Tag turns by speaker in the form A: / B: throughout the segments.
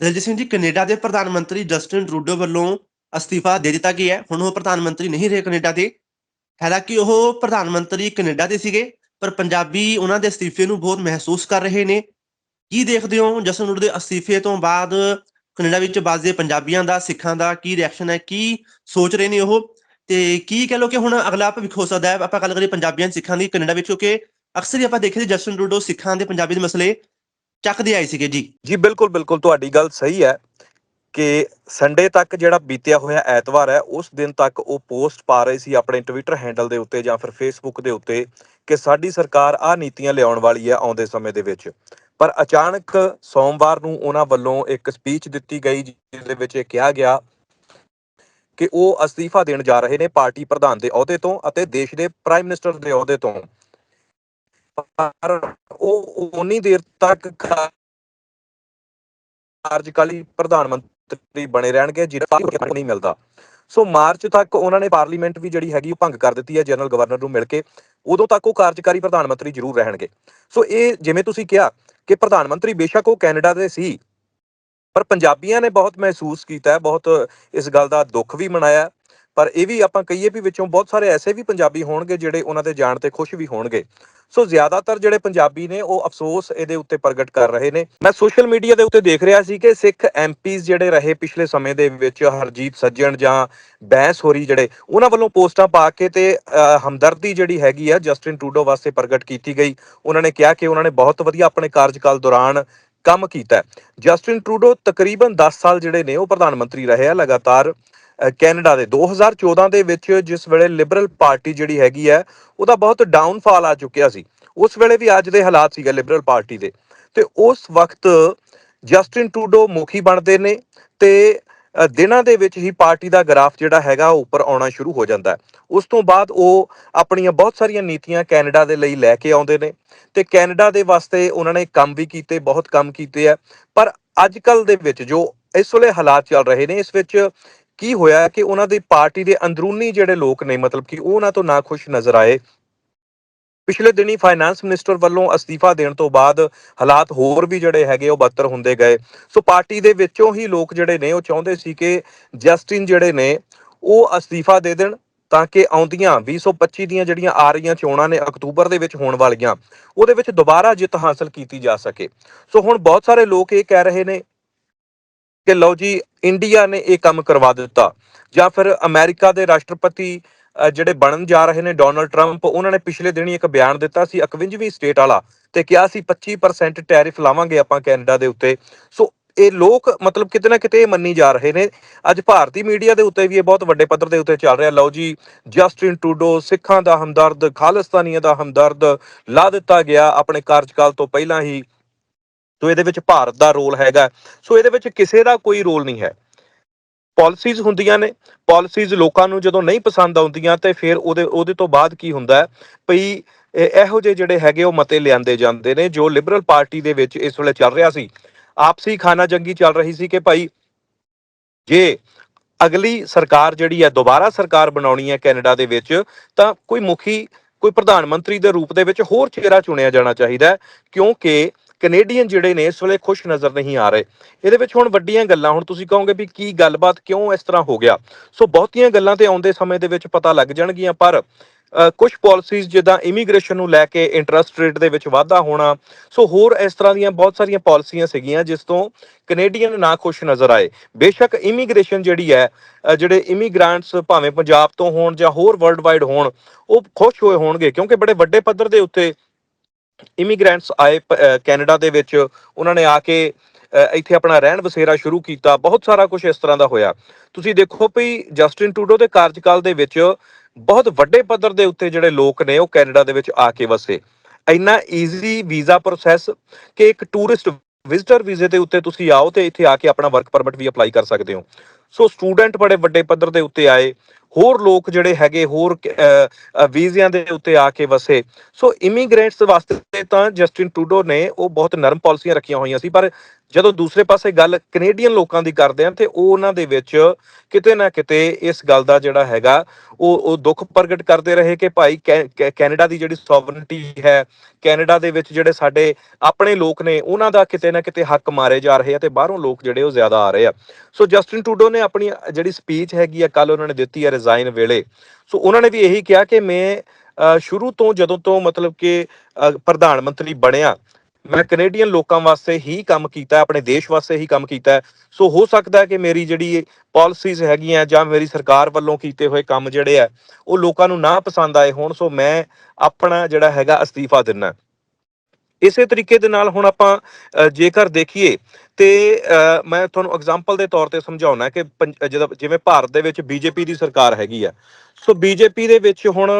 A: Daljit Singh ji, Canada ਦੇ ਪ੍ਰਧਾਨ ਮੰਤਰੀ ਜਸਟਿਨ ਟਰੂਡੋ ਵੱਲੋਂ ਅਸਤੀਫਾ ਦੇ ਦਿੱਤਾ ਗਿਆ ਹੈ। ਹੁਣ ਉਹ ਪ੍ਰਧਾਨ ਮੰਤਰੀ ਨਹੀਂ ਰਹੇ ਕੈਨੇਡਾ ਦੇ। ਹਾਲਾਂਕਿ ਉਹ ਪ੍ਰਧਾਨ ਮੰਤਰੀ ਕੈਨੇਡਾ ਦੇ ਸੀਗੇ, ਪਰ ਪੰਜਾਬੀ ਉਹਨਾਂ ਦੇ ਅਸਤੀਫੇ ਨੂੰ ਬਹੁਤ ਮਹਿਸੂਸ ਕਰ ਰਹੇ ਨੇ। ਕੀ ਦੇਖਦੇ ਹੋ ਜਸਟਿਨ ਟਰੂਡੋ ਦੇ ਅਸਤੀਫੇ ਤੋਂ ਬਾਅਦ ਕੈਨੇਡਾ ਵਿੱਚ ਬਾਜ਼ੇ ਪੰਜਾਬੀਆਂ ਦਾ, ਸਿੱਖਾਂ ਦਾ ਕੀ ਰਿਐਕਸ਼ਨ ਹੈ, ਕੀ ਸੋਚ ਰਹੇ ਨੇ ਉਹ? ਤੇ ਕੀ ਕਹ ਲੋ ਕਿ ਹੁਣ ਅਗਲਾ ਭਵਿੱਖ ਹੋ ਸਕਦਾ ਹੈ? ਆਪਾਂ ਗੱਲ ਕਰੀਏ ਪੰਜਾਬੀਆਂ ਸਿੱਖਾਂ ਦੀ, ਕੈਨੇਡਾ ਵਿੱਚ ਕਿਉਂਕਿ ਅਕਸਰ ਹੀ ਆਪਾਂ ਦੇਖਿਆ ਜਸਟਿਨ ਟਰੂਡੋ ਸਿੱਖਾਂ ਦੇ ਪੰਜਾਬੀ ਦੇ ਮਸਲੇ ਚੱਕਦੇ ਆਏ ਸੀਗੇ, ਜੀ।
B: ਜੀ, ਬਿਲਕੁਲ ਬਿਲਕੁਲ। ਤੁਹਾਡੀ ਗੱਲ ਸਹੀ ਹੈ ਕਿ ਸੰਡੇ ਤੱਕ ਜਿਹੜਾ ਬੀਤਿਆ ਹੋਇਆ ਐਤਵਾਰ ਹੈ, ਉਸ ਦਿਨ ਤੱਕ ਉਹ ਪੋਸਟ ਪਾ ਰਹੇ ਸੀ ਆਪਣੇ ਟਵਿੱਟਰ ਹੈਂਡਲ ਦੇ ਉੱਤੇ ਜਾਂ ਫਿਰ ਫੇਸਬੁੱਕ ਦੇ ਉੱਤੇ ਕਿ ਸਾਡੀ ਸਰਕਾਰ ਆ ਨੀਤੀਆਂ ਲਿਆਉਣ ਵਾਲੀ ਹੈ ਆਉਂਦੇ ਸਮੇਂ ਦੇ ਵਿੱਚ। ਪਰ ਅਚਾਨਕ ਸੋਮਵਾਰ ਨੂੰ ਉਹਨਾਂ ਵੱਲੋਂ ਇੱਕ ਸਪੀਚ ਦਿੱਤੀ ਗਈ ਜਿਸ ਦੇ ਵਿੱਚ ਇਹ ਕਿਹਾ ਗਿਆ ਕਿ ਉਹ ਅਸਤੀਫਾ ਦੇਣ ਜਾ ਰਹੇ ਨੇ ਪਾਰਟੀ ਪ੍ਰਧਾਨ ਦੇ ਅਹੁਦੇ ਤੋਂ ਅਤੇ ਦੇਸ਼ ਦੇ ਪ੍ਰਾਈਮ ਮਿਨਿਸਟਰ ਦੇ ਅਹੁਦੇ ਤੋਂ। ਪਰ ਉਹ ਉਨੀ ਦੇਰ ਤੱਕ ਕਾਰਜਕਾਲੀ ਪ੍ਰਧਾਨ ਮੰਤਰੀ ਬਣੇ ਰਹਿਣਗੇ ਜਿਹੜਾ ਨਹੀਂ ਮਿਲਦਾ। ਸੋ ਮਾਰਚ ਤੱਕ ਉਹਨਾਂ ਨੇ ਪਾਰਲੀਮੈਂਟ ਵੀ ਜਿਹੜੀ ਹੈਗੀ ਉਹ ਭੰਗ ਕਰ ਦਿੱਤੀ ਹੈ, ਜਨਰਲ ਗਵਰਨਰ ਨੂੰ ਮਿਲ ਕੇ। ਉਦੋਂ ਤੱਕ ਉਹ ਕਾਰਜਕਾਰੀ ਪ੍ਰਧਾਨ ਮੰਤਰੀ ਜ਼ਰੂਰ ਰਹਿਣਗੇ। ਸੋ ਇਹ ਜਿਵੇਂ ਤੁਸੀਂ ਕਿਹਾ ਕਿ ਪ੍ਰਧਾਨ ਮੰਤਰੀ ਬੇਸ਼ੱਕ ਉਹ ਕੈਨੇਡਾ ਦੇ ਸੀ, ਪਰ ਪੰਜਾਬੀਆਂ ਨੇ ਬਹੁਤ ਮਹਿਸੂਸ ਕੀਤਾ ਹੈ, ਬਹੁਤ ਇਸ ਗੱਲ ਦਾ ਦੁੱਖ ਵੀ ਮਨਾਇਆ ਪਰ ਇਹ ਵੀ ਆਪਾਂ ਕਹੀਏ ਵੀ ਵਿੱਚੋਂ ਬਹੁਤ ਸਾਰੇ ਐਸੇ ਵੀ ਪੰਜਾਬੀ ਹੋਣਗੇ ਜਿਹੜੇ ਉਹਨਾਂ ਦੇ ਜਾਣ ਤੇ ਖੁਸ਼ ਵੀ ਹੋਣਗੇ। ਸੋ ਜ਼ਿਆਦਾਤਰ ਜਿਹੜੇ ਪੰਜਾਬੀ ਨੇ ਉਹ ਅਫਸੋਸ ਇਹਦੇ ਉੱਤੇ ਪ੍ਰਗਟ ਕਰ ਰਹੇ ਨੇ। ਮੈਂ ਸੋਸ਼ਲ ਮੀਡੀਆ ਦੇ ਉੱਤੇ ਦੇਖ ਰਿਹਾ ਸੀ ਕਿ ਸਿੱਖ ਐਮਪੀਜ਼ ਜਿਹੜੇ ਰਹੇ ਪਿਛਲੇ ਸਮੇਂ ਦੇ ਵਿੱਚ, ਹਰਜੀਤ ਸੱਜਣ ਜਾਂ ਬੈਂਸ ਹੋਰੀ ਜਿਹੜੇ, ਉਹਨਾਂ ਵੱਲੋਂ ਪੋਸਟਾਂ ਪਾ ਕੇ ਤੇ ਹਮਦਰਦੀ ਜਿਹੜੀ ਹੈਗੀ ਆ, ਜਸਟਿਨ ਟਰੂਡੋ ਵਾਸਤੇ ਪ੍ਰਗਟ ਕੀਤੀ ਗਈ। ਉਹਨਾਂ ਨੇ ਕਿਹਾ ਕਿ ਉਹਨਾਂ ਨੇ ਬਹੁਤ ਵਧੀਆ ਆਪਣੇ ਕਾਰਜਕਾਲ ਦੌਰਾਨ ਕੰਮ ਕੀਤਾ। ਜਸਟਿਨ ਟਰੂਡੋ ਤਕਰੀਬਨ 10 ਸਾਲ ਜਿਹੜੇ ਨੇ ਉਹ ਪ੍ਰਧਾਨ ਮੰਤਰੀ ਰਹੇ ਆ, ਲਗਾਤਾਰ ਕੈਨੇਡਾ ਦੇ। 2014 ਦੇ ਵਿੱਚ ਜਿਸ ਵੇਲੇ ਲਿਬਰਲ ਪਾਰਟੀ ਜਿਹੜੀ ਹੈਗੀ ਹੈ, ਉਹਦਾ ਬਹੁਤ ਡਾਊਨਫਾਲ ਆ ਚੁੱਕਿਆ ਸੀ। ਉਸ ਵੇਲੇ ਵੀ ਅੱਜ ਦੇ ਹਾਲਾਤ ਸੀਗੇ ਲਿਬਰਲ ਪਾਰਟੀ ਦੇ। ਤੇ ਉਸ ਵਕਤ ਜਸਟਿਨ ਟੂਡੋ ਮੁਖੀ ਬਣਦੇ ਨੇ ਤੇ ਦਿਨਾਂ ਦੇ ਵਿੱਚ ਹੀ ਪਾਰਟੀ ਦਾ ਗ੍ਰਾਫ ਜਿਹੜਾ ਹੈਗਾ ਉਹ ਉੱਪਰ ਆਉਣਾ ਸ਼ੁਰੂ ਹੋ ਜਾਂਦਾ ਹੈ। ਉਸ ਤੋਂ ਬਾਅਦ ਉਹ ਆਪਣੀਆਂ ਬਹੁਤ ਸਾਰੀਆਂ ਨੀਤੀਆਂ ਕੈਨੇਡਾ ਦੇ ਲਈ ਲੈ ਕੇ ਆਉਂਦੇ ਨੇ ਤੇ ਕੈਨੇਡਾ ਦੇ ਵਾਸਤੇ ਉਹਨਾਂ ਨੇ ਕੰਮ ਵੀ ਕੀਤੇ, ਬਹੁਤ ਕੰਮ ਕੀਤੇ ਆ ਪਰ ਅੱਜ ਕੱਲ ਦੇ ਵਿੱਚ ਜੋ ਇਸ ਵੇਲੇ ਹਾਲਾਤ ਚੱਲ ਰਹੇ ਨੇ, ਇਸ ਵਿੱਚ ਕੀ ਹੋਇਆ ਕਿ ਉਹਨਾਂ ਦੀ ਪਾਰਟੀ ਦੇ ਅੰਦਰੂਨੀ ਜਿਹੜੇ ਲੋਕ ਨੇ, ਮਤਲਬ ਕਿ ਉਹ ਉਹਨਾਂ ਤੋਂ ਨਾ ਖੁਸ਼ ਨਜ਼ਰ ਆਏ। ਪਿਛਲੇ ਦਿਨੀ ਫਾਈਨਾਂਸ ਮਿਨਿਸਟਰ ਵੱਲੋਂ ਅਸਤੀਫਾ ਦੇਣ ਤੋਂ ਬਾਅਦ ਹਾਲਾਤ ਹੋਰ ਵੀ ਜਿਹੜੇ ਹੈਗੇ ਉਹ ਬਦਤਰ ਹੁੰਦੇ ਗਏ। ਸੋ ਪਾਰਟੀ ਦੇ ਵਿੱਚੋਂ ਹੀ ਲੋਕ ਜਿਹੜੇ ਨੇ ਉਹ ਚਾਹੁੰਦੇ ਸੀ ਕਿ ਜਸਟਿਨ ਜਿਹੜੇ ਨੇ ਉਹ ਅਸਤੀਫਾ ਦੇ ਦੇਣ ਤਾਂ ਕਿ ਆਉਂਦੀਆਂ 2025 ਦੀਆਂ ਜਿਹੜੀਆਂ ਆ ਰਹੀਆਂ ਚੋਣਾਂ ਨੇ ਅਕਤੂਬਰ ਦੇ ਵਿੱਚ ਹੋਣ ਵਾਲੀਆਂ, ਉਹਦੇ ਵਿੱਚ ਦੁਬਾਰਾ ਜਿੱਤ ਹਾਸਲ ਕੀਤੀ ਜਾ ਸਕੇ। ਸੋ ਹੁਣ ਬਹੁਤ ਸਾਰੇ ਲੋਕ ਇਹ ਕਹਿ ਰਹੇ ਨੇ ਕਿ ਲਓ ਜੀ ਇੰਡੀਆ ਨੇ ਇਹ ਕੰਮ ਕਰਵਾ ਦਿੱਤਾ। ਜਾਂ ਫਿਰ ਅਮਰੀਕਾ ਦੇ ਰਾਸ਼ਟਰਪਤੀ ਜਿਹੜੇ ਬਣਨ ਜਾ ਰਹੇ ਨੇ ਡੋਨਲਡ ਟਰੰਪ ਉਹਨਾਂ ਨੇ ਪਿਛਲੇ ਦਿਨੀ ਇੱਕ ਬਿਆਨ ਦਿੱਤਾ ਸੀ 51ਵੀਂ ਸਟੇਟ ਵਾਲਾ ਤੇ ਕਿਹਾ ਸੀ 25% ਟੈਰਿਫ ਲਾਵਾਂਗੇ ਆਪਾਂ ਕੈਨੇਡਾ ਦੇ ਉੱਤੇ। ਸੋ ਇਹ ਲੋਕ ਮਤਲਬ ਕਿਤੇ ਨਾ ਕਿਤੇ ਇਹ ਮੰਨੀ ਜਾ ਰਹੇ ਨੇ। ਅੱਜ ਭਾਰਤੀ ਮੀਡੀਆ ਦੇ ਉੱਤੇ ਵੀ ਇਹ ਬਹੁਤ ਵੱਡੇ ਪੱਧਰ ਦੇ ਉੱਤੇ ਚੱਲ ਰਿਹਾ। ਲਓ ਜੀ ਜਸਟਿਨ ਟੂਡੋ ਸਿੱਖਾਂ ਦਾ ਹਮਦਰਦ, ਖਾਲਿਸਤਾਨੀਆਂ ਦਾ ਹਮਦਰਦ ਲਾ ਦਿੱਤਾ ਗਿਆ। ਆਪਣੇ ਕਾਰਜਕਾਲ ਤੋਂ ਪਹਿਲਾਂ ਹੀ ਸੋ ਇਹਦੇ ਵਿੱਚ ਭਾਰਤ ਦਾ ਰੋਲ ਹੈਗਾ। ਸੋ ਇਹਦੇ ਵਿੱਚ ਕਿਸੇ ਦਾ ਕੋਈ ਰੋਲ ਨਹੀਂ ਹੈ। ਪਾਲਿਸੀਜ਼ ਹੁੰਦੀਆਂ ਨੇ। ਪਾਲਿਸੀਜ਼ ਲੋਕਾਂ ਨੂੰ ਜਦੋਂ ਨਹੀਂ ਪਸੰਦ ਆਉਂਦੀਆਂ ਤੇ ਫਿਰ ਉਹਦੇ ਉਹਦੇ ਤੋਂ ਬਾਅਦ ਕੀ ਹੁੰਦਾ ਹੈ? ਭਈ ਇਹੋ ਜਿਹੇ ਜਿਹੜੇ ਹੈਗੇ ਉਹ ਮਤੇ ਲਿਆਂਦੇ ਜਾਂਦੇ ਨੇ ਜੋ ਲਿਬਰਲ ਪਾਰਟੀ ਦੇ ਵਿੱਚ ਇਸ ਵੇਲੇ ਚੱਲ ਰਿਹਾ ਸੀ। ਆਪਸੀ ਖਾਨਾ ਜੰਗੀ ਚੱਲ ਰਹੀ ਸੀ ਕਿ ਭਾਈ ਜੇ ਅਗਲੀ ਸਰਕਾਰ ਜਿਹੜੀ ਹੈ, ਦੁਬਾਰਾ ਸਰਕਾਰ ਬਣਾਉਣੀ ਹੈ ਕੈਨੇਡਾ ਦੇ ਵਿੱਚ, ਤਾਂ ਕੋਈ ਮੁਖੀ, ਕੋਈ ਪ੍ਰਧਾਨ ਮੰਤਰੀ ਦੇ ਰੂਪ ਦੇ ਵਿੱਚ ਹੋਰ ਚਿਹਰਾ ਚੁਣਿਆ ਜਾਣਾ ਚਾਹੀਦਾ ਕਿਉਂਕਿ ਕੈਨੇਡੀਅਨ ਜਿਹੜੇ ਨੇ ਇਸ ਵੇਲੇ ਖੁਸ਼ ਨਜ਼ਰ ਨਹੀਂ ਆ ਰਹੇ। ਇਹਦੇ ਵਿੱਚ ਹੁਣ ਵੱਡੀਆਂ ਗੱਲਾਂ, ਹੁਣ ਤੁਸੀਂ ਕਹੋਗੇ ਵੀ ਕੀ ਗੱਲਬਾਤ ਕਿਉਂ ਇਸ ਤਰ੍ਹਾਂ ਹੋ ਗਿਆ? ਸੋ ਬਹੁਤੀਆਂ ਗੱਲਾਂ ਤੇ ਆਉਂਦੇ ਸਮੇਂ ਦੇ ਵਿੱਚ ਪਤਾ ਲੱਗ ਜਾਣਗੀਆਂ, ਪਰ ਕੁਝ ਪਾਲਿਸੀਜ਼ ਜਿੱਦਾਂ ਇਮੀਗ੍ਰੇਸ਼ਨ ਨੂੰ ਲੈ ਕੇ ਇੰਟਰਸਟ ਰੇਟ ਦੇ ਵਿੱਚ ਵਾਧਾ ਹੋਣਾ, ਸੋ ਹੋਰ ਇਸ ਤਰ੍ਹਾਂ ਦੀਆਂ ਬਹੁਤ ਸਾਰੀਆਂ ਪਾਲਿਸੀਆਂ ਸੀਗੀਆਂ ਜਿਸ ਤੋਂ ਕੈਨੇਡੀਅਨ ਨਾ ਖੁਸ਼ ਨਜ਼ਰ ਆਏ। ਬੇਸ਼ੱਕ ਇਮੀਗ੍ਰੇਸ਼ਨ ਜਿਹੜੀ ਹੈ ਜਿਹੜੇ ਇਮੀਗ੍ਰੈਂਟਸ ਭਾਵੇਂ ਪੰਜਾਬ ਤੋਂ ਹੋਣ ਜਾਂ ਹੋਰ ਵਰਲਡ ਵਾਈਡ ਹੋਣ, ਉਹ ਖੁਸ਼ ਹੋਏ ਹੋਣਗੇ, ਕਿਉਂਕਿ ਬੜੇ ਵੱਡੇ ਪੱਧਰ ਦੇ ਉੱਤੇ ਇਮੀਗ੍ਰੈਂਟਸ ਆਏ ਕੈਨੇਡਾ ਦੇ ਵਿੱਚ, ਉਹਨਾਂ ਨੇ ਆ ਕੇ ਇੱਥੇ ਆਪਣਾ ਰਹਿਣ ਵਸੇਰਾ ਸ਼ੁਰੂ ਕੀਤਾ, ਬਹੁਤ ਸਾਰਾ ਕੁਝ ਇਸ ਤਰ੍ਹਾਂ ਦਾ ਹੋਇਆ। ਤੁਸੀਂ ਦੇਖੋ ਵੀ ਜਸਟਿਨ ਟੂਡੋ ਦੇ ਕਾਰਜਕਾਲ ਦੇ ਵਿੱਚ ਬਹੁਤ ਵੱਡੇ ਪੱਧਰ ਦੇ ਉੱਤੇ ਜਿਹੜੇ ਲੋਕ ਨੇ, ਉਹ ਕੈਨੇਡਾ ਦੇ ਵਿੱਚ ਆ ਕੇ ਵਸੇ। ਇੰਨਾ ਈਜ਼ੀ ਵੀਜ਼ਾ ਪ੍ਰੋਸੈਸ ਕਿ ਇੱਕ ਟੂਰਿਸਟ ਵਿਜ਼ਟਰ ਵੀਜ਼ੇ ਦੇ ਉੱਤੇ ਤੁਸੀਂ ਆਓ ਤੇ ਇੱਥੇ ਆ ਕੇ ਆਪਣਾ ਵਰਕ ਪਰਮਿਟ ਵੀ ਅਪਲਾਈ ਕਰ ਸਕਦੇ ਹੋ। ਸੋ ਸਟੂਡੈਂਟ ਬੜੇ ਵੱਡੇ ਪੱਧਰ ਦੇ ਉੱਤੇ ਆਏ, ਹੋਰ ਲੋਕ ਜਿਹੜੇ ਹੈਗੇ, ਹੋਰ ਵੀਜ਼ਿਆਂ ਦੇ ਉੱਤੇ ਆ ਕੇ ਵਸੇ। ਸੋ ਇਮੀਗ੍ਰੈਂਟਸ ਵਾਸਤੇ ਤਾਂ ਜਸਟਿਨ ਟੂਡੋ ਨੇ ਉਹ ਬਹੁਤ ਨਰਮ ਪਾਲਿਸੀਆਂ ਰੱਖੀਆਂ ਹੋਈਆਂ ਸੀ, ਪਰ ਜਦੋਂ ਦੂਸਰੇ ਪਾਸੇ ਗੱਲ ਕੈਨੇਡੀਅਨ ਲੋਕਾਂ ਦੀ ਕਰਦੇ ਆ ਤੇ ਉਹ ਉਹਨਾਂ ਦੇ ਵਿੱਚ ਕਿਤੇ ਨਾ ਕਿਤੇ ਇਸ ਗੱਲ ਦਾ ਜਿਹੜਾ ਹੈਗਾ, ਉਹ ਉਹ ਦੁੱਖ ਪ੍ਰਗਟ ਕਰਦੇ ਰਹੇ ਕਿ ਭਾਈ ਕੈ- ਕੈ- ਕੈਨੇਡਾ ਦੀ ਜਿਹੜੀ ਸੋਵਰਨਟੀ ਹੈ, ਕੈਨੇਡਾ ਦੇ ਵਿੱਚ ਜਿਹੜੇ ਸਾਡੇ ਆਪਣੇ ਲੋਕ ਨੇ, ਉਹਨਾਂ ਦਾ ਕਿਤੇ ਨਾ ਕਿਤੇ ਹੱਕ ਮਾਰੇ ਜਾ ਰਹੇ ਆ ਤੇ ਬਾਹਰੋਂ ਲੋਕ ਜਿਹੜੇ ਉਹ ਜ਼ਿਆਦਾ ਆ ਰਹੇ ਆ। ਸੋ ਜਸਟਿਨ ਟਰੂਡੋ ਨੇ ਆਪਣੀ ਜਿਹੜੀ ਸਪੀਚ ਹੈਗੀ ਆ ਕੱਲ ਉਹਨਾਂ ਨੇ ਦਿੱਤੀ ਹੈ ਰਿਜ਼ਾਈਨ ਵੇਲੇ। ਸੋ ਉਹਨਾਂ ਨੇ ਵੀ ਇਹੀ ਕਿਹਾ ਕਿ ਮੈਂ ਸ਼ੁਰੂ ਤੋਂ ਜਦੋਂ ਤੋਂ ਮਤਲਬ ਕਿ ਪ੍ਰਧਾਨ ਮੰਤਰੀ ਬਣਿਆ, ਮੈਂ ਕੈਨੇਡੀਅਨ ਲੋਕਾਂ ਵਾਸਤੇ ਹੀ ਕੰਮ ਕੀਤਾ, ਆਪਣੇ ਦੇਸ਼ ਵਾਸਤੇ ਹੀ ਕੰਮ ਕੀਤਾ। ਸੋ ਹੋ ਸਕਦਾ ਹੈ ਕਿ ਮੇਰੀ ਜਿਹੜੀ ਪਾਲਿਸੀਜ਼ ਹੈਗੀਆਂ ਜਾਂ ਮੇਰੀ ਸਰਕਾਰ ਵੱਲੋਂ ਕੀਤੇ ਹੋਏ ਕੰਮ ਜਿਹੜੇ ਆ, ਉਹ ਲੋਕਾਂ ਨੂੰ ਨਾ ਪਸੰਦ ਆਏ ਹੋਣ। ਸੋ ਮੈਂ ਆਪਣਾ ਜਿਹੜਾ ਹੈਗਾ ਅਸਤੀਫਾ ਦਿੰਨਾ। ਇਸੇ ਤਰੀਕੇ ਦੇ ਨਾਲ ਹੁਣ ਆਪਾਂ ਜੇਕਰ ਦੇਖੀਏ ਤੇ ਮੈਂ ਤੁਹਾਨੂੰ ਐਗਜ਼ਾਮਪਲ ਦੇ ਤੌਰ ਤੇ ਸਮਝਾਉਣਾ ਕਿ ਪੰਜ- ਜਦੋਂ ਜਿਵੇਂ ਭਾਰਤ ਦੇ ਵਿੱਚ ਬੀਜੇਪੀ ਦੀ ਸਰਕਾਰ ਹੈਗੀ ਆ। ਸੋ ਬੀਜੇਪੀ ਦੇ ਵਿੱਚ ਹੁਣ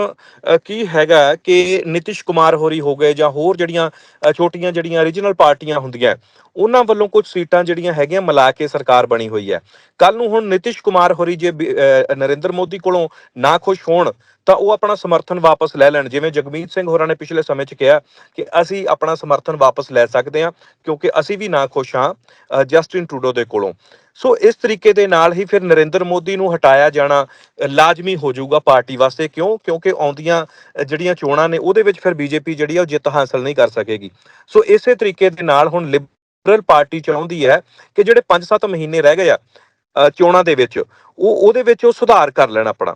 B: ਕੀ ਹੈਗਾ ਕਿ ਨਿਤਿਸ਼ ਕੁਮਾਰ ਹੋਰੀ ਹੋ ਗਏ ਜਾਂ ਹੋਰ ਜਿਹੜੀਆਂ ਛੋਟੀਆਂ ਜਿਹੜੀਆਂ ਰੀਜਨਲ ਪਾਰਟੀਆਂ ਹੁੰਦੀਆਂ, ਉਹਨਾਂ ਵੱਲੋਂ ਕੁਝ ਸੀਟਾਂ ਜਿਹੜੀਆਂ ਹੈਗੀਆਂ ਮਿਲਾ ਕੇ ਸਰਕਾਰ ਬਣੀ ਹੋਈ ਹੈ। ਕੱਲ ਨੂੰ ਹੁਣ ਨਿਤਿਸ਼ ਕੁਮਾਰ ਹੋਰੀ ਜੇ ਬੀ- ਨਰਿੰਦਰ ਮੋਦੀ ਕੋਲੋਂ ਨਾ ਖੁਸ਼ ਹੋਣ ਤਾਂ ਉਹ ਆਪਣਾ ਸਮਰਥਨ ਵਾਪਸ ਲੈ ਲੈਣ। ਜਿਵੇਂ ਜਗਮੀਤ ਸਿੰਘ ਹੋਰਾਂ ਨੇ ਪਿਛਲੇ ਸਮੇਂ 'ਚ ਕਿਹਾ ਕਿ ਅਸੀਂ ਆਪਣਾ ਸਮਰਥਨ ਵਾਪਸ ਲੈ ਸਕਦੇ ਹਾਂ, ਕਿਉਂਕਿ ਅਸੀਂ ਵੀ ਨਾ ਖੁਸ਼ ਹਾਂ ਜਸਟਿਨ ਟਰੂਡੋ ਦੇ ਕੋਲੋਂ। ਸੋ ਇਸ ਤਰੀਕੇ ਦੇ ਨਾਲ ਹੀ ਫਿਰ ਨਰਿੰਦਰ ਮੋਦੀ ਨੂੰ ਹਟਾਇਆ ਜਾਣਾ ਲਾਜ਼ਮੀ ਹੋ ਜਾਊਗਾ ਪਾਰਟੀ ਵਾਸਤੇ। ਕਿਉਂ? ਕਿਉਂਕਿ ਆਉਂਦੀਆਂ ਜਿਹੜੀਆਂ ਚੋਣਾਂ ਨੇ, ਉਹਦੇ ਵਿੱਚ ਫਿਰ ਬੀਜੇਪੀ ਜਿਹੜੀ ਆ, ਉਹ ਜਿੱਤ ਹਾਸਲ ਨਹੀਂ ਕਰ ਸਕੇਗੀ। ਸੋ ਇਸੇ ਤਰੀਕੇ ਦੇ ਨਾਲ ਹੁਣ ਲਿਬਰਲ ਪਾਰਟੀ ਚਾਹੁੰਦੀ ਹੈ ਕਿ ਜਿਹੜੇ 5-7 ਮਹੀਨੇ ਰਹਿ ਗਏ ਆ ਚੋਣਾਂ ਦੇ ਵਿੱਚ, ਉਹ ਉਹਦੇ ਵਿੱਚ ਉਹ ਸੁਧਾਰ ਕਰ ਲੈਣ ਆਪਣਾ।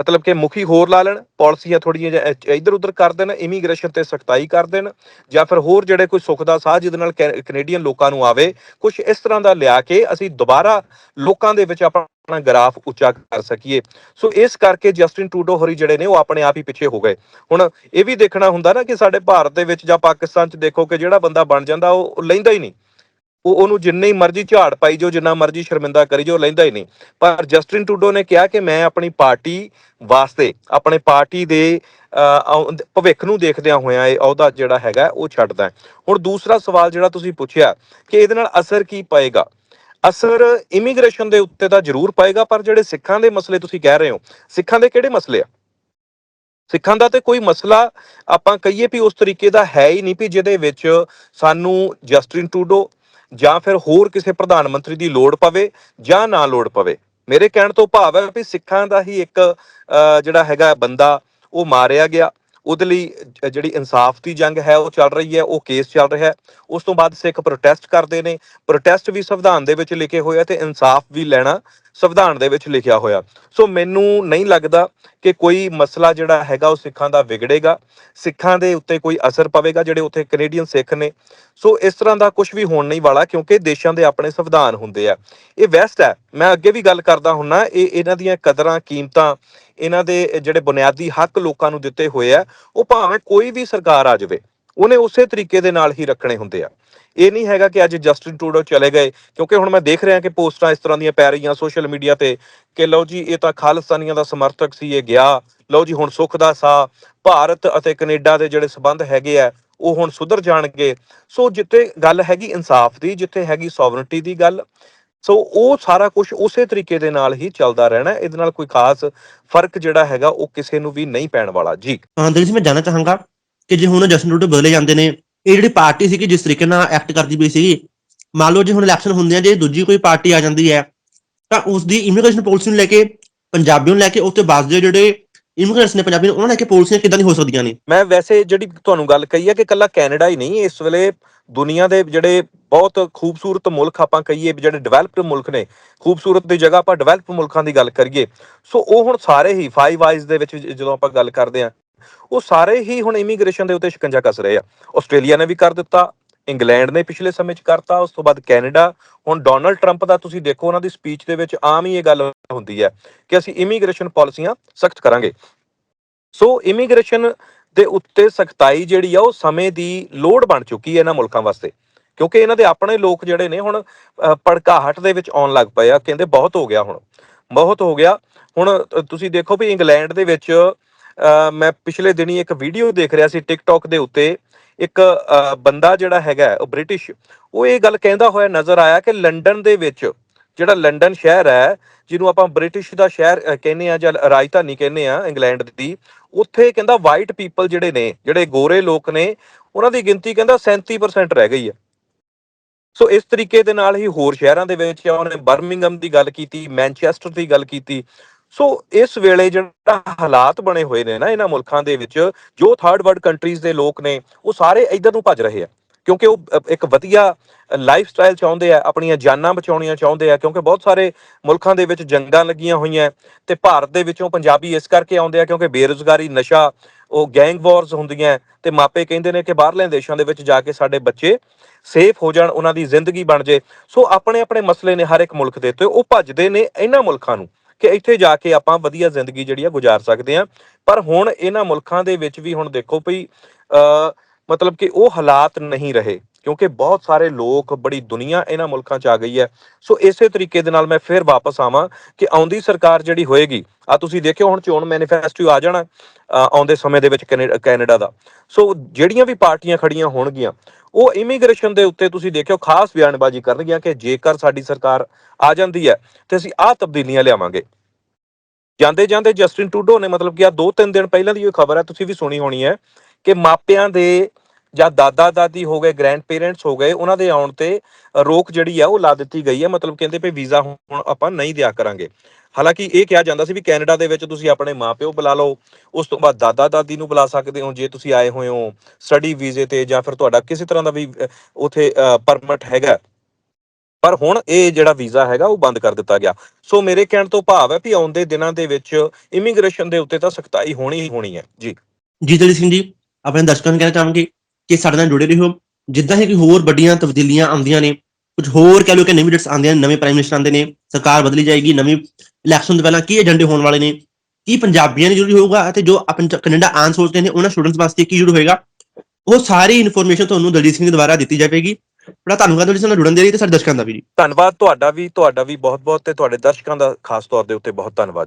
B: ਮਤਲਬ ਕਿ ਮੁਖੀ ਹੋਰ ਲਾ ਲੈਣ, ਪਾਲਿਸੀਆਂ ਥੋੜੀਆਂ ਇੱਧਰ ਉੱਧਰ ਕਰ ਦੇਣ, ਇਮੀਗ੍ਰੇਸ਼ਨ ਤੇ ਸਖਤਾਈ ਕਰ ਦੇਣ, ਜਾਂ ਫਿਰ ਹੋਰ ਜਿਹੜੇ ਕੋਈ ਸੁੱਖ ਦਾ ਸਾਹ ਜਿਹਦੇ ਨਾਲ ਕੈ- ਕੈਨੇਡੀਅਨ ਲੋਕਾਂ ਨੂੰ ਆਵੇ ਕੁਝ ਇਸ ਤਰ੍ਹਾਂ ਦਾ ਲਿਆ ਕੇ ਅਸੀਂ ਦੁਬਾਰਾ ਲੋਕਾਂ ਦੇ ਵਿੱਚ ਆਪਣਾ ਗ੍ਰਾਫ ਉੱਚਾ ਕਰ ਸਕੀਏ। ਸੋ ਇਸ ਕਰਕੇ ਜਸਟਿਨ ਟਰੂਡੋ ਹੋਰੀ ਜਿਹੜੇ ਨੇ ਉਹ ਆਪਣੇ ਆਪ ਹੀ ਪਿੱਛੇ ਹੋ ਗਏ। ਹੁਣ ਇਹ ਵੀ ਦੇਖਣਾ ਹੁੰਦਾ ਨਾ ਕਿ ਸਾਡੇ ਭਾਰਤ ਦੇ ਵਿੱਚ ਜਾਂ ਪਾਕਿਸਤਾਨ 'ਚ ਦੇਖੋ ਕਿ ਜਿਹੜਾ ਬੰਦਾ ਬਣ ਜਾਂਦਾ ਉਹ ਲੈਂਦਾ ਹੀ ਨਹੀਂ। ਉਹ ਉਹਨੂੰ ਜਿੰਨੀ ਮਰਜ਼ੀ ਝਾੜ ਪਾਈ ਜੋ ਜਿੰਨਾ ਮਰਜ਼ੀ ਸ਼ਰਮਿੰਦਾ ਕਰੀ ਜੋ ਲੈਂਦਾ ਹੀ ਨਹੀਂ। ਪਰ ਜਸਟਿਨ ਟੂਡੋ ਨੇ ਕਿਹਾ ਕਿ ਮੈਂ ਆਪਣੀ ਪਾਰਟੀ ਵਾਸਤੇ, ਆਪਣੇ ਪਾਰਟੀ ਦੇ ਭਵਿੱਖ ਨੂੰ ਦੇਖਦਿਆਂ ਹੋਇਆਂ ਇਹ ਅਹੁਦਾ ਜਿਹੜਾ ਹੈਗਾ ਉਹ ਛੱਡਦਾ ਹੁਣ ਦੂਸਰਾ ਸਵਾਲ ਜਿਹੜਾ ਤੁਸੀਂ ਪੁੱਛਿਆ ਕਿ ਇਹਦੇ ਨਾਲ ਅਸਰ ਕੀ ਪਏਗਾ? ਅਸਰ ਇਮੀਗ੍ਰੇਸ਼ਨ ਦੇ ਉੱਤੇ ਤਾਂ ਜ਼ਰੂਰ ਪਏਗਾ, ਪਰ ਜਿਹੜੇ ਸਿੱਖਾਂ ਦੇ ਮਸਲੇ ਤੁਸੀਂ ਕਹਿ ਰਹੇ ਹੋ, ਸਿੱਖਾਂ ਦੇ ਕਿਹੜੇ ਮਸਲੇ ਆ? ਸਿੱਖਾਂ ਦਾ ਤੇ ਕੋਈ ਮਸਲਾ ਆਪਾਂ ਕਹੀਏ ਵੀ ਉਸ ਤਰੀਕੇ ਦਾ ਹੈ ਹੀ ਨਹੀਂ ਵੀ ਜਿਹਦੇ ਵਿੱਚ ਸਾਨੂੰ ਜਸਟਿਨ ਟੂਡੋ ਜਾਂ ਫਿਰ ਹੋਰ ਕਿਸੇ ਪ੍ਰਧਾਨ ਮੰਤਰੀ ਦੀ ਲੋੜ ਪਵੇ ਜਾਂ ਨਾ ਲੋੜ ਪਵੇ। ਮੇਰੇ ਕਹਿਣ ਤੋਂ ਭਾਵ ਹੈ ਵੀ ਸਿੱਖਾਂ ਦਾ ਹੀ ਇੱਕ ਅਹ, ਜਿਹੜਾ ਹੈਗਾ ਬੰਦਾ ਉਹ ਮਾਰਿਆ ਗਿਆ। ਉਹਦੇ ਲਈ ਜਿਹੜੀ ਇਨਸਾਫ ਦੀ ਜੰਗ ਹੈ ਉਹ ਚੱਲ ਰਹੀ ਹੈ ਉਹ ਕੇਸ ਚੱਲ ਰਿਹਾ ਹੈ। ਉਸ ਤੋਂ ਬਾਅਦ ਸਿੱਖ ਪ੍ਰੋਟੈਸਟ ਕਰਦੇ ਨੇ। ਪ੍ਰੋਟੈਸਟ ਵੀ ਸੰਵਿਧਾਨ ਦੇ ਵਿੱਚ ਲਿਖੇ ਹੋਏ ਤੇ ਇਨਸਾਫ ਵੀ ਲੈਣਾ ਸੰਵਿਧਾਨ ਦੇ ਵਿੱਚ ਲਿਖਿਆ ਹੋਇਆ। ਸੋ ਮੈਨੂੰ ਨਹੀਂ ਲੱਗਦਾ ਕਿ ਕੋਈ ਮਸਲਾ ਜਿਹੜਾ ਹੈਗਾ ਉਹ ਸਿੱਖਾਂ ਦਾ ਵਿਗੜੇਗਾ। ਸਿੱਖਾਂ ਦੇ ਉੱਤੇ ਕੋਈ ਅਸਰ ਪਵੇਗਾ ਜਿਹੜੇ ਉੱਥੇ ਕੈਨੇਡੀਅਨ ਸਿੱਖ ਨੇ। ਸੋ ਇਸ ਤਰ੍ਹਾਂ ਦਾ ਕੁਝ ਵੀ ਹੋਣ ਨਹੀਂ ਵਾਲਾ ਕਿਉਂਕਿ ਦੇਸ਼ਾਂ ਦੇ ਆਪਣੇ ਸੰਵਿਧਾਨ ਹੁੰਦੇ ਆ। ਇਹ ਵੈਸਟ ਹੈ। ਮੈਂ ਅੱਗੇ ਵੀ ਗੱਲ ਕਰਦਾ ਹੁੰਨਾ, ਇਹ ਇਹਨਾਂ ਦੀਆਂ ਕਦਰਾਂ, ਕੀਮਤਾਂ, ਇਹਨਾਂ ਦੇ ਜਿਹੜੇ ਬੁਨਿਆਦੀ ਹੱਕ ਲੋਕਾਂ ਨੂੰ ਦਿੱਤੇ ਹੋਏ ਆ, ਉਹ ਭਾਵੇਂ ਕੋਈ ਵੀ ਸਰਕਾਰ ਆ ਜਾਵੇ, ਉਹਨੇ ਉਸੇ ਤਰੀਕੇ ਦੇ ਨਾਲ ਹੀ ਰੱਖਣੇ ਹੁੰਦੇ ਆ। ਇਹ ਨਹੀਂ ਹੈਗਾ ਕਿ ਅੱਜ ਜਸਟਿਨ ਟਰੂਡੋ ਚਲੇ ਗਏ, ਕਿਉਂਕਿ ਹੁਣ ਮੈਂ ਦੇਖ ਰਿਹਾ ਕਿ ਪੋਸਟਾਂ ਇਸ ਤਰ੍ਹਾਂ ਦੀਆਂ ਪੈ ਰਹੀਆਂ ਸੋਸ਼ਲ ਮੀਡੀਆ ਤੇ ਕਿ ਲਓ ਜੀ, ਇਹ ਤਾਂ ਖਾਲਿਸਤਾਨੀਆਂ ਦਾ ਸਮਰਥਕ ਸੀ, ਇਹ ਗਿਆ। ਲਓ ਜੀ, ਹੁਣ ਸੁੱਖ ਦਾ ਸਾਹ ਭਾਰਤ ਅਤੇ ਕੈਨੇਡਾ ਦੇ ਜਿਹੜੇ ਸਬੰਧ ਹੈਗੇ ਆ, ਉਹ ਹੁਣ ਸੁਧਰ ਜਾਣਗੇ। ਸੋ ਜਿੱਥੇ ਗੱਲ ਹੈਗੀ ਇਨਸਾਫ ਦੀ, ਜਿੱਥੇ ਹੈਗੀ ਸੋਵਰਨਟੀ ਦੀ ਗੱਲ, ਸੋ ਉਹ ਸਾਰਾ ਕੁਝ ਉਸੇ ਤਰੀਕੇ ਦੇ ਨਾਲ ਹੀ ਚੱਲਦਾ ਰਹਿਣਾ। ਇਹਦੇ ਨਾਲ ਕੋਈ ਖਾਸ ਫ਼ਰਕ ਜਿਹੜਾ ਹੈਗਾ, ਉਹ ਕਿਸੇ ਨੂੰ ਵੀ ਨਹੀਂ ਪੈਣ ਵਾਲਾ। ਜੀ।
A: ਹਾਂ ਦਿਲ ਮੈਂ ਜਾਣਨਾ ਚਾਹਾਂਗਾ ਕਿ ਜੇ ਹੁਣ ਜਸਟਿਨ ਟਰੂਡੋ ਬਦਲੇ ਜਾਂਦੇ ਨੇ ਇਹ ਜਿਹੜੀ ਪਾਰਟੀ ਸੀ ਕਿ ਜਿਸ ਤਰੀਕੇ ਨਾਲ ਐਕਟ ਕਰਦੀ ਪਈ ਸੀਗੀ, ਮੰਨ ਲਓ ਜੇ ਹੁਣ ਇਲੈਕਸ਼ਨ ਹੁੰਦੇ ਆ ਜੇ ਦੂਜੀ ਕੋਈ ਪਾਰਟੀ ਆ ਜਾਂਦੀ ਹੈ, ਤਾਂ ਉਸ ਦੀ ਇਮੀਗ੍ਰੇਸ਼ਨ ਪਾਲਿਸੀ ਨੂੰ ਲੈ ਕੇ ਪੰਜਾਬੀਆਂ ਨੂੰ ਲੈ ਕੇ ਉਸ ਤੋਂ ਜਿਹੜੇ ਇਮੀਗ੍ਰੈਂਟਸ ਨੇ ਪੰਜਾਬੀ ਨੂੰ, ਉਹਨਾਂ ਨੂੰ ਲੈ ਕੇ ਪਾਲਿਸੀਆਂ ਕਿਦਾਂ ਦੀ ਹੋ ਸਕਦੀਆਂ ਨੇ?
B: ਮੈਂ ਵੈਸੇ ਜਿਹੜੀ ਤੁਹਾਨੂੰ ਗੱਲ ਕਹੀ ਹੈ ਕਿ ਕੱਲਾ ਕੈਨੇਡਾ ਹੀ ਨਹੀਂ, ਇਸ ਵੇਲੇ ਦੁਨੀਆ ਦੇ ਜਿਹੜੇ ਬਹੁਤ ਖੂਬਸੂਰਤ ਮੁਲਕ ਆਪਾਂ ਕਹੀਏ ਜਿਹੜੇ ਡਿਵੈਲਪਡ ਮੁਲਕ ਨੇ, ਖੂਬਸੂਰਤ ਦੀ ਜਗ੍ਹਾ ਆਪਾਂ ਡਿਵੈਲਪ ਮੁਲਕਾਂ ਦੀ ਗੱਲ ਕਰੀਏ, ਸੋ ਉਹ ਹੁਣ ਸਾਰੇ ਹੀ ਫਾਈਵ ਆਈਜ਼ ਦੇ ਵਿੱਚ ਜਦੋਂ ਆਪਾਂ ਗੱਲ ਕਰਦੇ ਆ ਉਹ ਸਾਰੇ ਹੀ ਹੁਣ ਇਮੀਗ੍ਰੇਸ਼ਨ ਦੇ ਉੱਤੇ ਸ਼ਿਕੰਜਾ ਕੱਸ ਰਹੇ ਆ। ਆਸਟ੍ਰੇਲੀਆ ਨੇ ਵੀ ਕਰ ਦਿੱਤਾ ਇੰਗਲੈਂਡ ਨੇ ਪਿਛਲੇ ਸਮੇਂ 'ਚ ਕਰਤਾ ਉਸ ਤੋਂ ਬਾਅਦ ਕੈਨੇਡਾ। ਹੁਣ ਡੋਨਲਡ ਟਰੰਪ ਦਾ ਤੁਸੀਂ ਦੇਖੋ ਉਹਨਾਂ ਦੀ ਸਪੀਚ ਦੇ ਵਿੱਚ ਆਮ ਹੀ ਇਹ ਗੱਲ ਹੁੰਦੀ ਹੈ ਕਿ ਅਸੀਂ ਇਮੀਗ੍ਰੇਸ਼ਨ ਪਾਲਿਸੀਆਂ ਸਖਤ ਕਰਾਂਗੇ। ਸੋ ਇਮੀਗ੍ਰੇਸ਼ਨ ਦੇ ਉੱਤੇ ਸਖਤਾਈ ਜਿਹੜੀ ਆ ਉਹ ਸਮੇਂ ਦੀ ਲੋੜ ਬਣ ਚੁੱਕੀ ਹੈ ਇਹਨਾਂ ਮੁਲਕਾਂ ਵਾਸਤੇ। ਕਿਉਂਕਿ ਇਹਨਾਂ ਦੇ ਆਪਣੇ ਲੋਕ ਜਿਹੜੇ ਨੇ ਹੁਣ ਅ, ਦੇ ਵਿੱਚ ਆਉਣ ਲੱਗ ਪਏ ਆ ਕਹਿੰਦੇ ਬਹੁਤ ਹੋ ਗਿਆ ਹੁਣ। ਬਹੁਤ ਹੋ ਗਿਆ। ਹੁਣ ਤੁਸੀਂ ਦੇਖੋ ਵੀ ਇੰਗਲੈਂਡ ਦੇ ਵਿੱਚ ਮੈਂ ਪਿਛਲੇ ਦਿਨੀ ਇੱਕ ਵੀਡੀਓ ਦੇਖ ਰਿਹਾ ਸੀ ਟਿਕਟੌਕ ਦੇ ਉੱਤੇ। ਇੱਕ ਬੰਦਾ ਜਿਹੜਾ ਹੈਗਾ, ਉਹ ਬ੍ਰਿਟਿਸ਼ ਉਹ ਇਹ ਗੱਲ ਕਹਿੰਦਾ ਹੋਇਆ ਨਜ਼ਰ ਆਇਆ ਕਿ ਲੰਡਨ ਦੇ ਵਿੱਚ ਜਿਹੜਾ ਲੰਡਨ ਸ਼ਹਿਰ ਹੈ, ਜਿਹਨੂੰ ਆਪਾਂ ਬ੍ਰਿਟਿਸ਼ ਦਾ ਸ਼ਹਿਰ ਕਹਿੰਦੇ ਆ ਜਾਂ ਰਾਜਧਾਨੀ ਕਹਿੰਦੇ ਆ ਇੰਗਲੈਂਡ ਦੀ, ਉੱਥੇ ਕਹਿੰਦਾ ਵਾਈਟ ਪੀਪਲ ਜਿਹੜੇ ਨੇ, ਜਿਹੜੇ ਗੋਰੇ ਲੋਕ ਨੇ, ਉਹਨਾਂ ਦੀ ਗਿਣਤੀ ਕਹਿੰਦਾ 37% ਰਹਿ ਗਈ ਹੈ। ਸੋ ਇਸ ਤਰੀਕੇ ਦੇ ਨਾਲ ਹੀ ਹੋਰ ਸ਼ਹਿਰਾਂ ਦੇ ਵਿੱਚ ਉਹਨੇ ਬਰਮਿੰਗਮ ਦੀ ਗੱਲ ਕੀਤੀ ਮੈਨਚੈਸਟਰ ਦੀ ਗੱਲ ਕੀਤੀ ਸੋ ਇਸ ਵੇਲੇ ਜਿਹੜਾ ਹਾਲਾਤ ਬਣੇ ਹੋਏ ਨੇ ਨਾ ਇਹਨਾਂ ਮੁਲਕਾਂ ਦੇ ਵਿੱਚ, ਜੋ ਥਰਡ ਵਰਲਡ ਕੰਟਰੀਜ਼ ਦੇ ਲੋਕ ਨੇ, ਉਹ ਸਾਰੇ ਇੱਧਰ ਨੂੰ ਭੱਜ ਰਹੇ ਆ। ਕਿਉਂਕਿ ਉਹ ਇੱਕ ਵਧੀਆ ਲਾਈਫ ਸਟਾਈਲ ਚਾਹੁੰਦੇ ਆ, ਆਪਣੀਆਂ ਜਾਨਾਂ ਬਚਾਉਣੀਆਂ ਚਾਹੁੰਦੇ ਆ, ਕਿਉਂਕਿ ਬਹੁਤ ਸਾਰੇ ਮੁਲਕਾਂ ਦੇ ਵਿੱਚ ਜੰਗਾਂ ਲੱਗੀਆਂ ਹੋਈਆਂ ਤੇ ਭਾਰਤ ਦੇ ਵਿੱਚੋਂ ਪੰਜਾਬੀ ਇਸ ਕਰਕੇ ਆਉਂਦੇ ਆ ਕਿਉਂਕਿ ਬੇਰੁਜ਼ਗਾਰੀ, ਨਸ਼ਾ, ਉਹ ਗੈਂਗ ਵਾਰਸ ਹੁੰਦੀਆਂ ਤੇ ਮਾਪੇ ਕਹਿੰਦੇ ਨੇ ਕਿ ਬਾਹਰਲੇ ਦੇਸ਼ਾਂ ਦੇ ਵਿੱਚ ਜਾ ਕੇ ਸਾਡੇ ਬੱਚੇ ਸੇਫ ਹੋ ਜਾਣ, ਉਹਨਾਂ ਦੀ ਜ਼ਿੰਦਗੀ ਬਣ ਜੇ। ਸੋ ਆਪਣੇ ਆਪਣੇ ਮਸਲੇ ਨੇ ਹਰ ਇੱਕ ਮੁਲਕ ਦੇ ਉੱਤੇ, ਉਹ ਭੱਜਦੇ ਨੇ ਇਹਨਾਂ ਮੁਲਕਾਂ ਨੂੰ। ਕਿ ਇੱਥੇ ਜਾ ਕੇ ਆਪਾਂ ਵਧੀਆ ਜ਼ਿੰਦਗੀ ਜਿਹੜੀ ਆ ਗੁਜ਼ਾਰ ਸਕਦੇ ਆ ਪਰ ਹੁਣ ਇਹਨਾਂ ਮੁਲਕਾਂ ਦੇ ਵਿੱਚ ਵੀ ਹੁਣ ਦੇਖੋ ਭਈ ਮਤਲਬ ਕਿ ਉਹ ਹਾਲਾਤ ਨਹੀਂ ਰਹੇ, ਕਿਉਂਕਿ ਬਹੁਤ ਸਾਰੇ ਲੋਕ, ਬੜੀ ਦੁਨੀਆ ਇਹਨਾਂ ਮੁਲਕਾਂ 'ਚ ਆ ਗਈ ਹੈ। ਸੋ ਇਸੇ ਤਰੀਕੇ ਦੇ ਨਾਲ ਮੈਂ ਫਿਰ ਵਾਪਸ ਆਵਾਂ ਕਿ ਆਉਂਦੀ ਸਰਕਾਰ ਜਿਹੜੀ ਹੋਏਗੀ, ਆ ਤੁਸੀਂ ਦੇਖਿਓ ਹੁਣ ਚੋਣ ਮੈਨੀਫੈਸਟੋ ਆ ਜਾਣਾ ਆਉਂਦੇ ਸਮੇਂ ਦੇ ਵਿੱਚ ਕੈਨੇ- ਕੈਨੇਡਾ ਦਾ। ਸੋ ਜਿਹੜੀਆਂ ਵੀ ਪਾਰਟੀਆਂ ਖੜੀਆਂ ਹੋਣਗੀਆਂ ਉਹ ਇਮੀਗ੍ਰੇਸ਼ਨ ਦੇ ਉੱਤੇ ਤੁਸੀਂ ਦੇਖਿਓ, ਖਾਸ ਬਿਆਨਬਾਜ਼ੀ ਕਰਨਗੀਆਂ ਕਿ ਜੇਕਰ ਸਾਡੀ ਸਰਕਾਰ ਆ ਜਾਂਦੀ ਹੈ, ਤੇ ਅਸੀਂ ਆਹ ਤਬਦੀਲੀਆਂ ਲਿਆਵਾਂਗੇ। ਜਾਂਦੇ ਜਾਂਦੇ ਜਸਟਿਨ ਟੂਡੋ ਨੇ ਮਤਲਬ ਕਿ ਆ ਦੋ ਤਿੰਨ ਦਿਨ ਪਹਿਲਾਂ ਦੀ ਇਹ ਖਬਰ ਹੈ, ਤੁਸੀਂ ਵੀ ਸੁਣੀ ਹੋਣੀ ਹੈ ਕਿ ਮਾਪਿਆਂ ਦੇ ਜਾਂ ਦਾਦਾ ਦਾਦੀ ਹੋ ਗਏ ਗ੍ਰੈਂਡ ਪੇਰੈਂਟਸ ਹੋ ਗਏ, ਉਹਨਾਂ ਦੇ ਆਉਣ ਤੇ ਰੋਕ ਜਿਹੜੀ ਆ ਉਹ ਲਾ ਦਿੱਤੀ ਗਈ ਹੈ। ਮਤਲਬ ਕਹਿੰਦੇ ਵੀ ਵੀਜ਼ਾ ਹੁਣ ਆਪਾਂ ਨਹੀਂ ਦਿਆ ਕਰਾਂਗੇ। ਹਾਲਾਂਕਿ ਇਹ ਕਿਹਾ ਜਾਂਦਾ ਸੀ ਵੀ ਕੈਨੇਡਾ ਦੇ ਵਿੱਚ ਤੁਸੀਂ ਆਪਣੇ ਮਾਪਿਓ ਬੁਲਾ ਲਓ, ਉਸ ਤੋਂ ਬਾਅਦ ਦਾਦਾ ਦਾਦੀ ਨੂੰ ਬੁਲਾ ਸਕਦੇ ਹੋ, ਜੇ ਤੁਸੀਂ ਆਏ ਹੋਏ ਹੋ ਸਟੱਡੀ ਵੀਜ਼ੇ ਤੇ ਜਾਂ ਫਿਰ ਤੁਹਾਡਾ ਕਿਸੇ ਤਰ੍ਹਾਂ ਦਾ ਵੀ ਉਥੇ ਪਰਮਿਟ ਹੈਗਾ। ਪਰ ਹੁਣ ਇਹ ਜਿਹੜਾ ਵੀਜ਼ਾ ਹੈਗਾ ਉਹ ਬੰਦ ਕਰ ਦਿੱਤਾ ਗਿਆ। ਸੋ ਮੇਰੇ ਕਹਿਣ ਤੋਂ ਭਾਵ ਹੈ ਵੀ ਆਉਂਦੇ ਦਿਨਾਂ ਦੇ ਵਿੱਚ ਇਮੀਗ੍ਰੇਸ਼ਨ ਦੇ ਉੱਤੇ ਤਾਂ ਸਖਤਾਈ ਹੋਣੀ ਹੀ ਹੋਣੀ ਹੈ। ਜੀ।
A: ਜੀ ਦਲੀ ਸਿੰਘ ਜੀ, ਆਪਣੇ ਦਰਸ਼ਕਾਂ ਨੂੰ ਕਹਿਣਾ ਚਾਹਾਂਗੇ ਕਿ ਸਾਡੇ ਨਾਲ ਜੁੜੇ ਰਹੋ। ਜਿੱਦਾਂ ਹੀ ਕੋਈ ਹੋਰ ਵੱਡੀਆਂ ਤਬਦੀਲੀਆਂ ਆਉਂਦੀਆਂ ਨੇ, ਕੁਝ ਹੋਰ ਕਹਿ ਲਓ ਕਿ ਨਵੀਂ ਡੇਟਸ ਆਉਂਦੀਆਂ ਨੇ, ਨਵੇਂ ਪ੍ਰਾਈਮ ਮਿਨਿਸਟਰ ਆਉਂਦੇ ਨੇ, ਸਰਕਾਰ ਬਦਲੀ ਜਾਏਗੀ, ਨਵੀਂ ਇਲੈਕਸ਼ਨ ਤੋਂ ਪਹਿਲਾਂ ਕੀ ਏਜੰਡੇ ਹੋਣ ਵਾਲੇ ਨੇ? ਕੀ ਪੰਜਾਬੀਆਂ ਲਈ ਜ਼ਰੂਰੀ ਹੋਊਗਾ ਅਤੇ ਜੋ ਆਪਣੇ ਕੈਨੇਡਾ ਆਉਣ ਸੋਚਦੇ ਨੇ, ਉਹਨਾਂ ਸਟੂਡੈਂਟਸ ਵਾਸਤੇ ਕੀ ਜ਼ਰੂਰ ਹੋਏਗਾ? ਉਹ ਸਾਰੀ ਇਨਫੋਰਮੇਸ਼ਨ ਤੁਹਾਨੂੰ ਦਲਜੀਤ ਸਿੰਘ ਦੁਆਰਾ ਦਿੱਤੀ ਜਾਵੇਗੀ। ਬੜਾ ਧੰਨਵਾਦ ਦਲਜੀਤ ਸਿੰਘ ਨਾਲ ਜੁੜਨ ਦੇ ਲਈ ਤੇ ਸਾਡੇ ਦਰਸ਼ਕਾਂ ਦਾ ਵੀ। ਜੀ
B: ਧੰਨਵਾਦ ਤੁਹਾਡਾ ਵੀ ਤੁਹਾਡਾ ਵੀ ਬਹੁਤ ਬਹੁਤ ਤੇ ਤੁਹਾਡੇ ਦਰਸ਼ਕਾਂ ਦਾ ਖਾਸ ਤੌਰ ਦੇ ਉੱਤੇ ਬਹੁਤ ਧੰਨਵਾਦ।